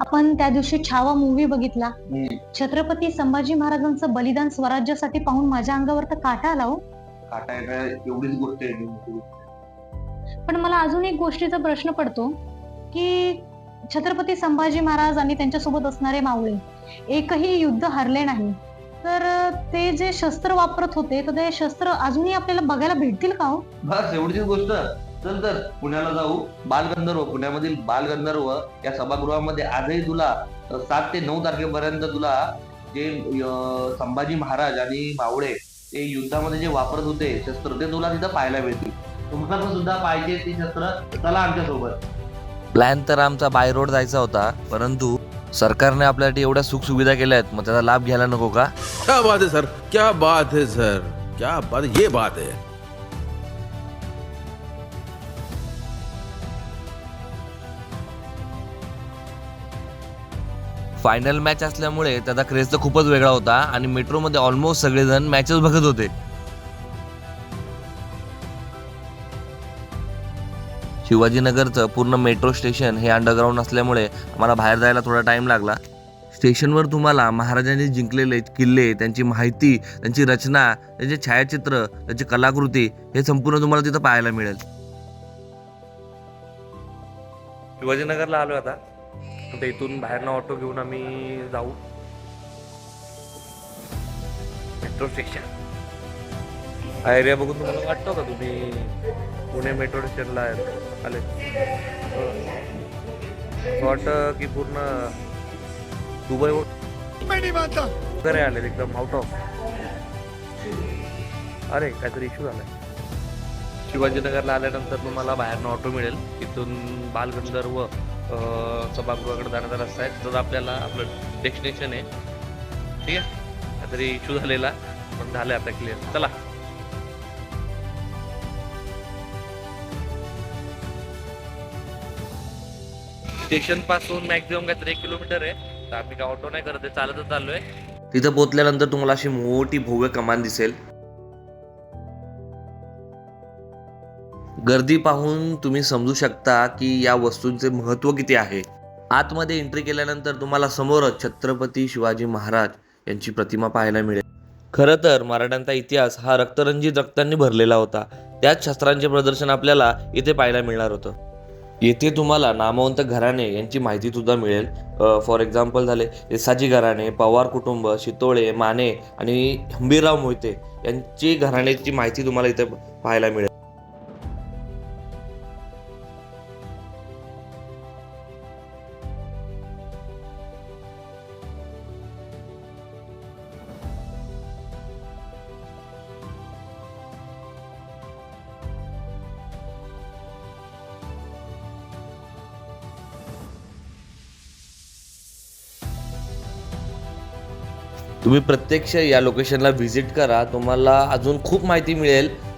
आपण त्या दिवशी छावा मूवी बघितला. छत्रपती संभाजी महाराजांचं बलिदान स्वराज्यासाठी पाहून माझ्या अंगावर तर काटा आला हो. काटा एवढीच गोष्ट आहे. पण मला अजून एक गोष्टीचा प्रश्न पडतो की छत्रपती संभाजी महाराज आणि त्यांच्यासोबत असणारे मावळे एकही युद्ध हरले नाही. तर ते जे शस्त्र वापरत होते तर ते शस्त्र अजूनही आपल्याला बघायला भेटतील का हो? बस एवढीच गोष्ट. चल तर पुण्याला जाऊ. बालगंधर्व पुण्यामधील बालगंधर्व या सभागृहामध्ये आजही तुला सात ते नऊ तारखेपर्यंत तुला जे संभाजी महाराज आणि मावळे ते युद्धामध्ये जे वापरत होते शस्त्र ते तुला तिथं पाहायला मिळतील. तुम्हाला पण सुद्धा पाहिजे ती शस्त्र. चला आमच्यासोबत प्लॅन तर आमचा बाय रोड जायचा होता परंतु सरकारने आपल्यासाठी एवढ्या सुखसुविधा केल्या आहेत मग त्याचा लाभ घ्यायला नको का? क्या बात है सर क्या बात है सर क्या बात ये बात है. फायनल मॅच असल्यामुळे त्याचा क्रेज तर खूपच वेगळा होता आणि मेट्रोमध्ये ऑलमोस्ट सगळेजण मॅचेस बघत होते. शिवाजीनगरचं पूर्ण मेट्रो स्टेशन हे अंडरग्राऊंड असल्यामुळे आम्हाला बाहेर जायला थोडा टाईम लागला. स्टेशनवर तुम्हाला महाराजांनी जिंकलेले किल्ले त्यांची माहिती त्यांची रचना त्यांचे छायाचित्र त्यांची कलाकृती हे संपूर्ण तुम्हाला तिथं पाहायला मिळेल. शिवाजीनगरला आलो आता. आता इथून बाहेरनं ऑटो घेऊन आम्ही जाऊ. मेट्रो स्टेशन हा एरिया बघून तुम्हाला वाटतो का तुम्ही पुणे मेट्रो स्टेशनला आहेत आले? असं वाटतं की पूर्ण दुबई वगैरे आले एकदम आउट ऑफ अरे काहीतरी इश्यू झालाय. शिवाजीनगरला आल्यानंतर तुम्हाला बाहेरनं ऑटो मिळेल. तिथून बालगंधर्व सभागृहाकडे जाण्याचा रस्ता आहे. तिथं आपल्याला आपलं डेस्टिनेशन आहे. ठीक आहे? काहीतरी इश्यू झालेला. पण झालं आता क्लिअर चला. स्टेशनपासून मॅक्झिमम काहीतरी एक किलोमीटर आहे. तर आम्ही ऑटो नाही करत आहे. चालतच चाललोय. तिथं पोहोचल्यानंतर तुम्हाला अशी मोठी भव्य कमान दिसेल. गर्दी पाहून तुम्ही समजू शकता की या वस्तूंचे महत्त्व किती आहे. आतमध्ये एंट्री केल्यानंतर तुम्हाला समोरच छत्रपती शिवाजी महाराज यांची प्रतिमा पाहायला मिळेल. खरं तर मराठ्यांचा इतिहास हा रक्तरंजित रक्तांनी भरलेला होता. त्याच शस्त्रांचे प्रदर्शन आपल्याला इथे पाहायला मिळणार होतं. येथे तुम्हाला नामवंत घराणे यांची माहिती सुद्धा मिळेल. फॉर एक्झाम्पल झाले एसाजी घराणे पवार कुटुंब शितोळे माने आणि हंबीरराव मोहिते यांची घराण्याची माहिती तुम्हाला इथे पाहायला मिळेल. तुम्ही प्रत्यक्ष या लोकेशनला व्हिजिट करा. तुम्हाला अजून खूप माहिती मिळेल.